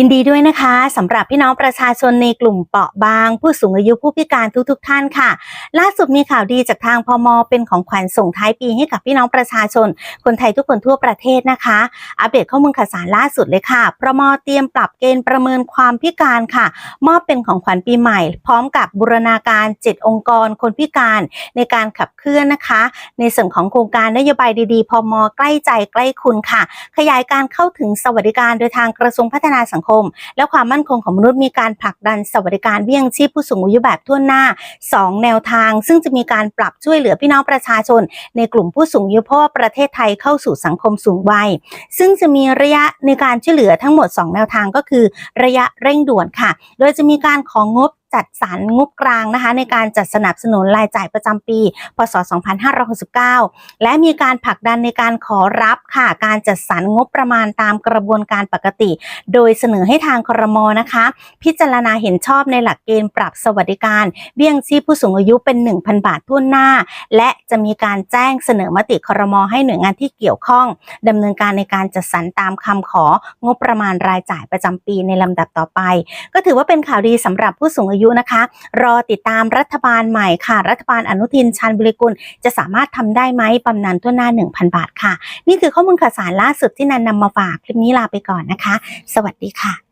ยินดีด้วยนะคะสำหรับพี่น้องประชาชนในกลุ่มเปราะบาง ผู้สูงอายุผู้พิการทุกๆทท่านค่ะ ล่าสุดมีข่าวดีจากทางพมเป็นของขวัญส่งท้ายปีให้กับพี่น้องประชาชน คนไทยทุกคนทั่วประเทศนะคะ อัปเดตข้อมูลข่าวสารล่าสุดเลยค่ะพมเตรียมปรับเกณฑ์ประเมินความพิการค่ะ มอบเป็นของขวัญปีใหม่ พร้อมกับบูรณาการ 7 องค์กร คนพิการในการขับเคลื่อนนะคะ ในส่วนของโครงการนโยบายดีๆพมใกล้ใจใกล้คุณค่ะ ขยายการเข้าถึงสวัสดิการโดยทางกระทรวงพัฒนาสังคมและความมั่นคงของมนุษย์มีการผลักดันสวัสดิการเบี้ยงชีพผู้สูงอายุแบบทั่วหน้า 2 แนวทาง ซึ่งจะมีการปรับช่วยเหลือพี่น้องประชาชน ในกลุ่มผู้สูงอายุเพราะว่าประเทศไทยเข้าสู่สังคมสูงวัย ซึ่งจะมีระยะในการช่วยเหลือทั้งหมด 2 แนวทางก็คือ ระยะเร่งด่วนค่ะ โดยจะมีการของงบ จัดสรรงบกลางนะคะในการจัดสนับสนุนรายจ่ายประจำปี พศ 2569 และมีการผลักดันในการขอรับค่ะการจัดสรรงบประมาณตามกระบวนการปกติ โดยเสนอให้ทางครมนะคะ พิจารณาเห็นชอบในหลักเกณฑ์ปรับสวัสดิการ เบี้ยงชีพผู้สูงอายุเป็น 1,000 บาททั่วหน้า และจะมีการแจ้งเสนอมติครมให้หน่วยงานที่เกี่ยวข้องดำเนินการในการจัดสรรตามคำของบประมาณรายจ่ายประจำปีในลำดับต่อไป ก็ถือว่าเป็นข่าวดีสำหรับผู้สูงอายุนะคะ รอติดตามรัฐบาลใหม่ค่ะ รัฐบาลอนุทินชาญบริกุล จะสามารถทำได้ไหมบำนาญตัวหน้า 1,000 บาทค่ะ นี่คือข้อมูลข่าวสารล่าสุดที่นันนำมาฝากคลิปนี้ลาไปก่อนนะคะ สวัสดีค่ะ